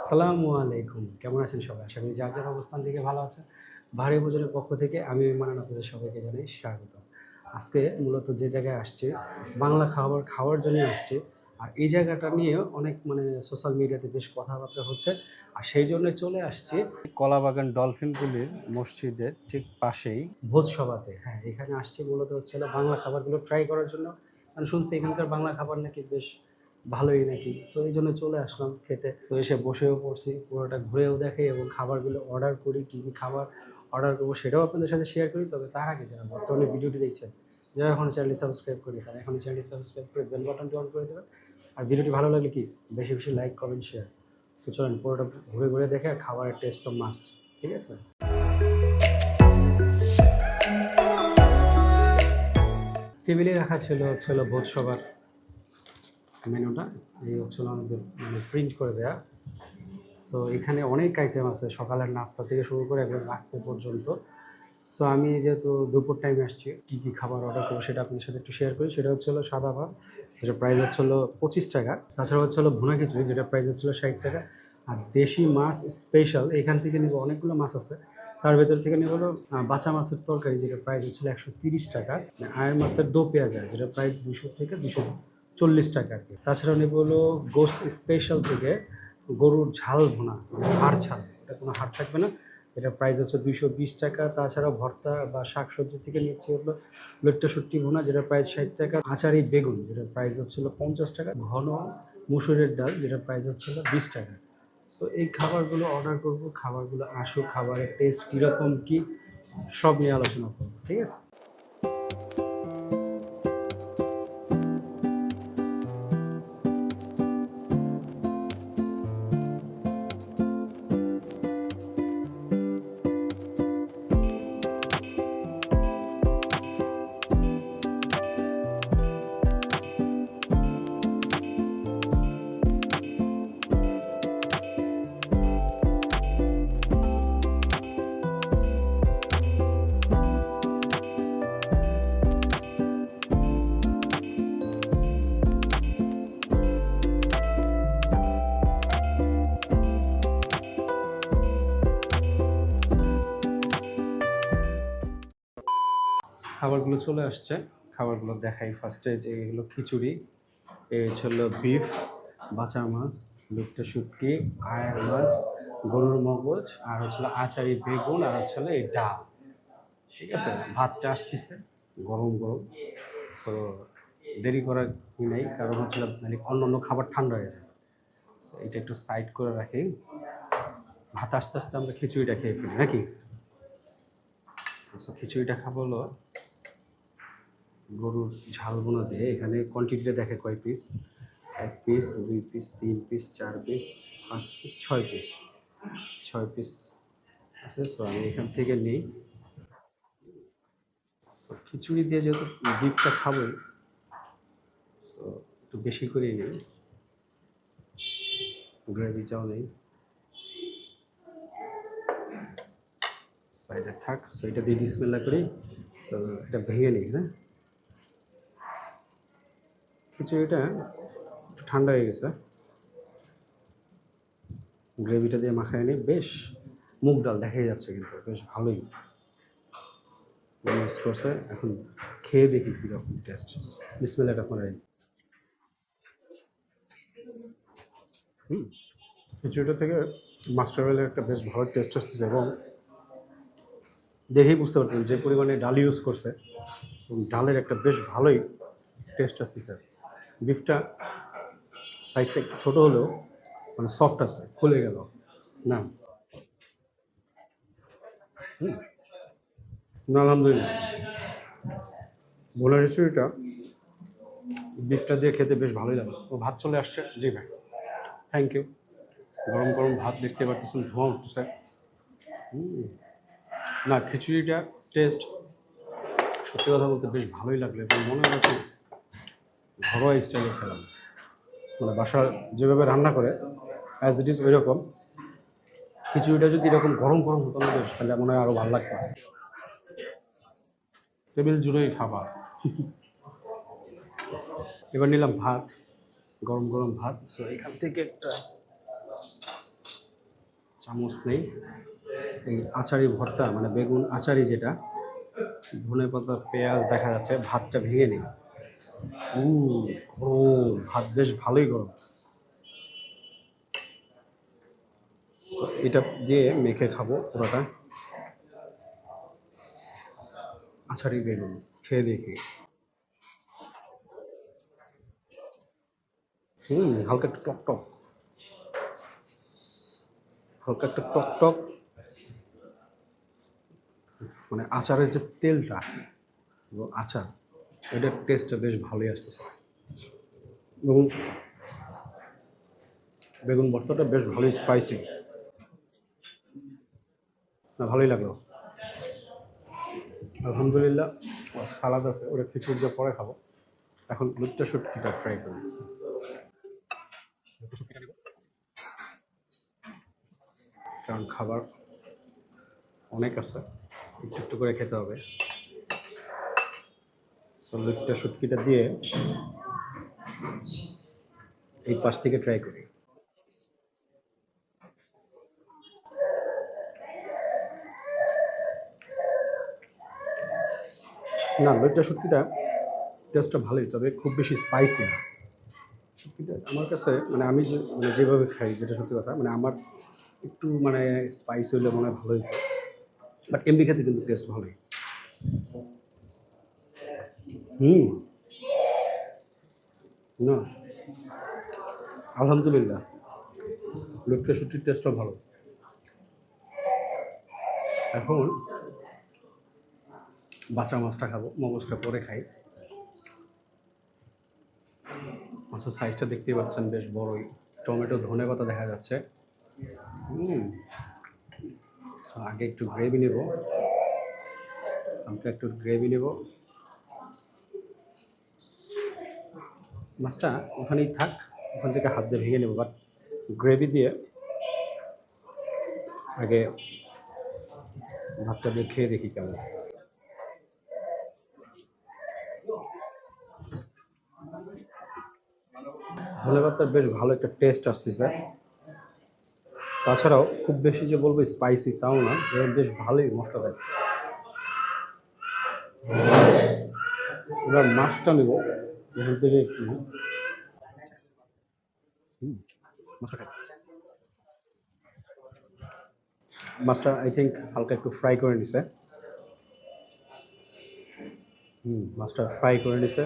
আসসালামু আলাইকুম। কেমন আছেন সবাই? আশা করি যার যার অবস্থান থেকে ভালো আছেন ভারী ভোজনের পক্ষ থেকে আমি মানান আপনাদের সবাইকে জানাই স্বাগত। আজকে মূলত যে জায়গায় আসছে, বাংলা খাবার খাওয়ার জন্য আসছে। আর এই জায়গাটা নিয়ে অনেক মানে সোশ্যাল মিডিয়াতে বেশ কথাবার্তা হচ্ছে। আর সেই জন্য চলে আসছে কলাবাগান ডলফিনগুলির মসজিদের ঠিক পাশেই ভোজসভাতে। হ্যাঁ এখানে আসছে মূলত হচ্ছে বাংলা খাবারগুলো ট্রাই করার জন্য। কারণ শুনছি এখানকার বাংলা খাবার নাকি বেশ ভালোই নাকি? সো এই জন্য চলে আসলাম খেতে। তো এসে বসেও পড়ছি, পুরোটা ঘুরেও দেখে এবং খাবারগুলো অর্ডার করি, কী কী খাবার অর্ডার করব সেটাও আপনাদের সাথে শেয়ার করি, তবে তার আগে যারা বর্তমানে ভিডিওটি দেখছেন, যারা এখন চ্যানেলটি সাবস্ক্রাইব করি তারা এখন চ্যানেলটি সাবস্ক্রাইব করে বেল বাটনটি অন করে দেবেন। আর ভিডিওটি ভালো লাগলে কি, বেশি বেশি লাইক কমেন্ট শেয়ার সো চলেন পুরোটা ঘুরে ঘুরে দেখে আর খাবারের টেস্ট তো মাস্ট ঠিক আছে? টেবিলে রাখা ছিল ছিল ভোজ সবার। মেনুটা, এই হচ্ছিল আমাদের মানে প্রিন্ট করে দেয়া। সো এখানে অনেক আইটেম আছে, সকালের নাস্তা থেকে শুরু করে একদম রাত্রে পর্যন্ত। সো আমি যেহেতু দুপুর টাইমে আসছি, কী কী খাবার অর্ডার করব সেটা আপনাদের সাথে একটু শেয়ার করি। সেটা হচ্ছে হলো সাদা ভাত যেটা প্রাইস হচ্ছে হলো পঁচিশ টাকা। তাছাড়া হচ্ছে হলো ভুনা খিচুড়ি যেটা প্রাইস হচ্ছে হলো ষাট টাকা। আর দেশি মাছ স্পেশাল এখান থেকে নিব অনেকগুলো মাছ আছে। তার ভেতর থেকে নিব হলো বাঁচা মাছের তরকারি যেটা প্রাইস হচ্ছিল একশো তিরিশ টাকা। আয়ের মাছের দো পেঁয়াজ যেটা প্রাইস দুশো থেকে দুশো চল্লিশ টাকা আর কি। তাছাড়া নেব হলো গোস্ত স্পেশাল থেকে গরুর ঝাল ভুনা, হাড় ছাল এটা কোনো হাড় থাকবে না। এটা প্রাইস হচ্ছে দুইশো বিশ টাকা। তাছাড়া ভর্তা বা শাক সবজি থেকে নিচ্ছে হলো লট্টা শুট্টি ভুনা, যেটা প্রাইস ষাট টাকা। আচারি বেগুন যেটা প্রাইস হচ্ছিল পঞ্চাশ টাকা। ঘন মুসুরের ডাল যেটা প্রাইস হচ্ছিল বিশ টাকা। সো এই খাবারগুলো অর্ডার করব। খাবারগুলো আসুক, খাবারের টেস্ট কীরকম, কী, সব নিয়ে আলোচনা করব। ঠিক আছে? খাবারগুলো চলে আসছে। খাবারগুলো দেখাই ফার্স্টে যে এগুলো খিচুড়ি এই হলো বিফ বাঁচা মাছ লুপ্ত শুটকি, আয়ার মাছ গরুর মগজ, আর হচ্ছিল আচারি বেগুন, আর হচ্ছে এই ডাল। ঠিক আছে? ভাতটা আসতেছে, গরম গরম। সো দেরি করার কি নেই, কারণ হচ্ছে মানে অন্য অন্য খাবার ঠান্ডা হয়ে যায়। সো এটা একটু সাইড করে রাখি। ভাত আস্তে আস্তে আমরা খিচুড়িটা খেয়ে ফেলি, নাকি? সো খিচুড়িটা খাব হলো গরুর ঝাল বোনা দিয়ে এখানে কোয়ান্টিটিটা দেখে কয় পিস এক পিস দুই পিস তিন পিস চার পিস পাঁচ পিস ছয় পিস ছয় পিস আছে সো আমি এখান থেকে নিই। So, খিচুড়ি দিয়ে যেহেতু ডিপটা খাবোই সো একটু বেশি করেই নিই। গ্রেভি চাও নেই। সাইডে থাক সো এটা দিয়ে বিসমিল্লা করি। সো এটা ভেঙে নিই হ্যাঁ খিচুড়িটা একটু ঠান্ডা হয়ে গেছে। গ্রেভিটা দিয়ে মাখায় নিই বেশ মুগ ডাল দেখাই যাচ্ছে কিন্তু, বেশ ভালোই। ইউজ করছে, এখন খেয়ে দেখি কীরকম টেস্ট বিসমিল্লাটা করে হুম, খিচুড়িটা থেকে মাস্টার অয়েলের একটা বেশ ভালো টেস্ট আসতেছে এবং দেখেই বুঝতে পারছেন যে পরিমাণে ডাল ইউজ করছে ডালের একটা বেশ ভালোই টেস্ট আসতেছে। বিফটা সাইজটা একটু ছোটো হলেও মানে সফট আছে, খুলে গেল। না। না, আলহামদুলিল্লাহ। ভোলা রেসিপিটা বিফটা দিয়ে খেতে বেশ ভালোই লাগে। ও ভাত চলে আসছে। জি ভাই। থ্যাংক ইউ গরম গরম ভাত দেখতে পারতেছেন ধোঁয়া উঠতেছে। না, খিচুড়িটা টেস্ট সত্যি কথা বলতে বেশ ভালোই লাগল এবং মনে হচ্ছে ঘরোয়া স্টাইলে খেলাম। মানে বাসা যেভাবে রান্না করে অ্যাজ ইট ইজ ওই রকম খিচুড়িটা যদি এরকম গরম গরম হতো না বেশ, তাহলে মনে হয় আরও ভালো লাগতো। টেবিল জুড়েই খাবার। এবার নিলাম ভাত, গরম গরম ভাত। সো এখান থেকে একটা চামচ নেই। এই আচারি ভর্তা মানে বেগুন আচারি যেটা ধনে পাতা পেঁয়াজ দেখা যাচ্ছে, ভাতটা ভেঙে নেই। উ গরম। ভাত বেশ ভালোই গরম। এটা দিয়ে মেখে খাব পুরোটা। আচারি বেগুন, খেয়ে দেখি। হুম হালকা একটু টক টক। হালকা একটু টক টক। মানে আচারের যে তেলটা আচার। এটার টেস্টটা বেশ ভালোই আসতেছে। এবং বেগুন ভর্তাটা বেশ ভালোই স্পাইসি না, ভালোই লাগল। আলহামদুলিল্লাহ সালাদ আছে, ওটা খিচুড়ি দিয়ে পরে খাব। এখন লুচ্চা শুটকিটা ট্রাই করি। কারণ খাবার অনেক আছে, একটু একটু করে খেতে হবে। সো লুচ্চা শুটকিটা দিয়ে এই পাশ থেকে ট্রাই করি। না লইট্টা শুটকিটা টেস্টটা ভালোই, তবে খুব বেশি স্পাইসি না। শুটকিটা আমার কাছে মানে আমি যে মানে যেভাবে খাই, যেটা সত্যি কথা মানে আমার একটু মানে স্পাইসি হইলে মনে হয় ভালোই বাট এমবি খেতে কিন্তু টেস্ট ভালোই। হুম। না। আলহামদুলিল্লাহ। লুটটা শুটকির টেস্টও ভালো। এখন বাচ্চা মাছটা খাব, মগজটা পরে খাই। মাছের সাইজটা দেখতেই পাচ্ছেন বেশ বড়ই। টমেটো, ধনে পাতা দেখা যাচ্ছে। আগে একটু গ্রেভি নেব। আমাকে একটু গ্রেভি নেব। মাছটা ওখানেই থাক, ওখান থেকে হাত দিয়ে ভেঙে নেব। বাট গ্রেভি দিয়ে আগে ভাতটা দিয়ে খেয়ে দেখি কেমন। ধনে পাতার বেশ ভালো একটা টেস্ট আসতেছে। তাছাড়াও খুব বেশি যে বলব স্পাইসি তাও না, এর বেশ ভালোই মশলা দেয়। এবার মাছটা নেব। এখান থেকে একটু মাছটা আই থিঙ্ক হালকা একটু ফ্রাই করে নিছে। হুম, মাছটা ফ্রাই করে নিছে।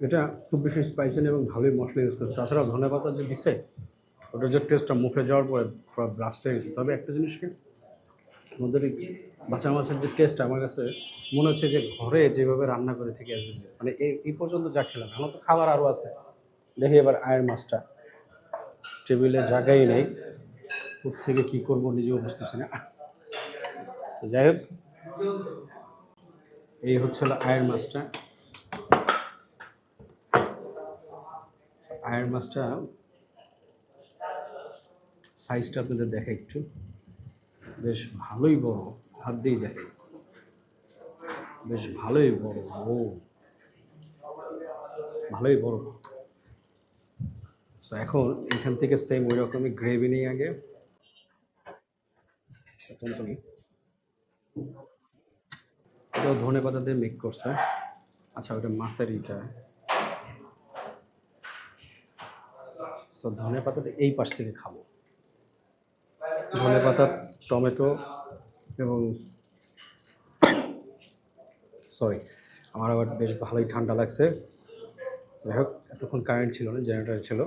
এটা খুব বেশি স্পাইসি এবং ভালোই মশলা ইউজ করছে। তাছাড়া ধনে পাতা যে দিছে, ওটার যে টেস্টটা মুখে যাওয়ার পরে পুরো ব্লাস্ট হয়ে গেছে। তবে একটা জিনিস কি আমাদের এই মাছের যে টেস্ট আমার কাছে, মনে হচ্ছে যে ঘরে যেভাবে রান্না করে থেকে আসে মানে এই পর্যন্ত যা খেলাম, এখন তো খাবার আরও আছে। দেখি এবার আয়ের মাছটা। টেবিলে জায়গাই নেই। কোথ থেকে কী করব নিজেও বুঝতেছি না। তো যাই হোক, এই হচ্ছে আয়ের মাছটা। আয়ের মাছটা সাইজটা আপনাদের দেখা একটু। বেশ ভালোই বড়, হাত দিয়ে দেখে। বেশ ভালোই বড়, ও। ভালোই বড়। তো এখন এখান থেকে সেম ওই রকমই গ্রেভি নিয়ে আগে। ধনে পাতা দিয়ে মেক করছে। আচ্ছা ওটা মাছের ইটা সো ধনে পাতাতে এই পাশ থেকে খাব। ধনে পাতা, টমেটো এবং সরি, আমার আবার বেশ ভালোই ঠান্ডা লাগছে। যাই হোক, এতক্ষণ কারেন্ট ছিল না জেনারেটার ছিল।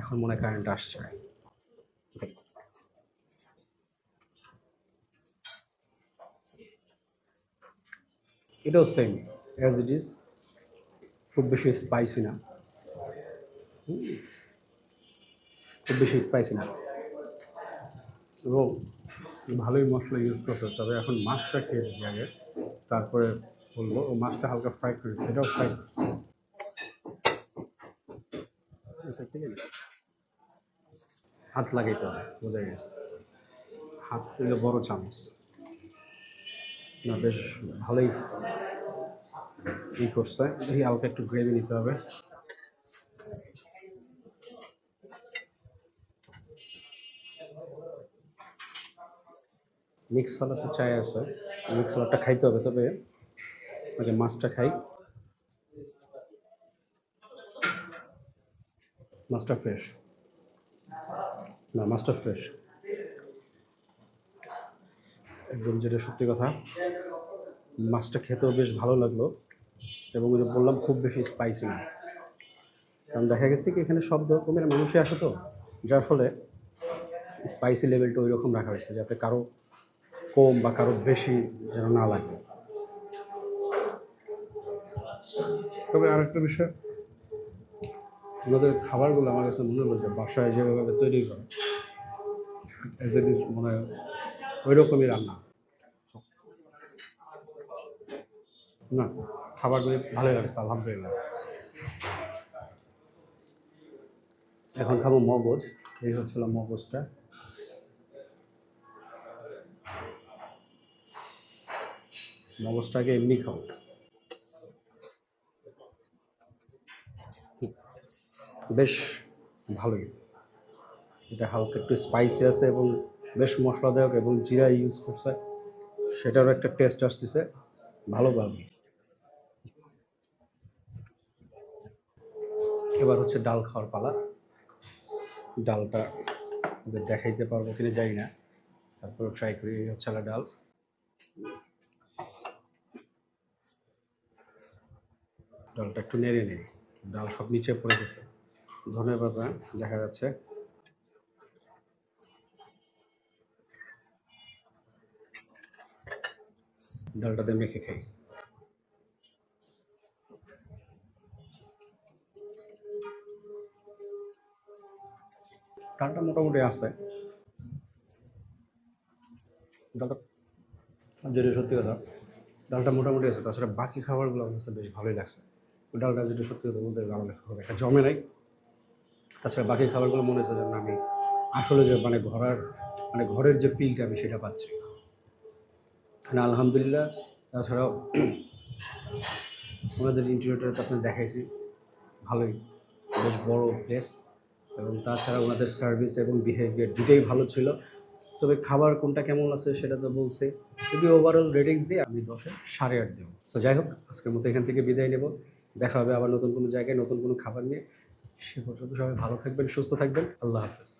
এখন মনে হয় কারেন্ট আসছে। এটাও সেম অ্যাজ ইট ইজ খুব বেশি স্পাইসি না। খুব বেশি স্পাইসি না। এবং ভালোই মশলা ইউজ করছে। তবে এখন মাছটা খেয়ে দেখি আগে। তারপরে বলব, ও মাছটা হালকা ফ্রাই করে সেটাও ফ্রাই করছে। বুঝতে পেরেছি? হাত লাগাইতে হবে, বোঝা গেছে। হাত থেকে বড় চামচ। না, বেশ ভালোই ই করছে। হালকা একটু গ্রেভি নিতে হবে। মিক্স সালাদ তো চাই আছে। মিক্স সালাদটা খাইতে হবে তবে। আগে মাছটা খাই। মাছটা ফ্রেশ না, মাছটা ফ্রেশ একদম যেটা সত্যি কথা, মাছটা খেতেও বেশ ভালো লাগল। এবং যে বললাম, খুব বেশি স্পাইসি না। কারণ দেখা গেছে কি, এখানে সব রকমের মানুষই আসে তো। যার ফলে স্পাইসি লেভেলটা ওই রকম রাখা হয়েছে, যাতে কারও কম বা কারও বেশি যেন না লাগে। তবে আরেকটা বিষয় ওনাদের খাবারগুলো আমার কাছে মনে হলো যে বাসায় যেভাবে তৈরি করে অ্যাজ ইট ইজ মনে হয় ওই রকমই রান্না। না, খাবারগুলি ভালোই লাগছে, আলহামদুলিল্লাহ। এখন খাব মগজ, এই হচ্ছিল মগজটা। মগজটাকে এমনি খাব বেশ ভালোই। এটা হালকা একটু স্পাইসি আছে এবং বেশ মশলাদায়ক এবং জিরা ইউজ করছে। সেটারও একটা টেস্ট আসতেছে। ভালো ভালো। এবার হচ্ছে ডাল খাওয়ার পালা। ডালটা দেখাইতে পারব কিনা জানি না। তারপর ট্রাই করি হচ্ছে ডাল। ডালটা একটু নেড়ে নেই ডাল সব নিচে পড়ে গেছে। ধনে পাতা দেখা যাচ্ছে। ডালটাতে মেখে খাই। ডালটা মোটামুটি আছে। ডালটা যেটা সত্যি কথা, ডালটা মোটামুটি আছে। তাছাড়া বাকি খাবারগুলো আমার কাছে বেশ ভালোই লাগছে। ডালটা যেটা সত্যি কথা বলতে আমার কাছে খুব একটা জমে নাই। তাছাড়া বাকি খাবারগুলো মনে হচ্ছে যেন আমি আসলে যে মানে ঘরের মানে ঘরের যে ফিলটা আমি সেটা পাচ্ছি না। আলহামদুলিল্লাহ, তাছাড়াও ওনাদের ইন্টারভিউটা তো আপনি দেখাইছি। ভালোই, বেশ বড় প্লেস এবং তাছাড়া ওনাদের সার্ভিস এবং বিহেভিয়ার দুটাই ভালো ছিল। তবে খাবার কোনটা কেমন আছে সেটা তো বলছে। যদি ওভারঅল রেটিংস দিয়ে আমি দশে সাড়ে আট দেবো। সো যাই হোক, আজকের মতো এখান থেকে বিদায় নেব। দেখা হবে আবার নতুন কোনো জায়গায়, নতুন কোনো খাবার নিয়ে। সে পর্যন্ত সবাই ভালো থাকবেন, সুস্থ থাকবেন। আল্লাহ হাফেজ।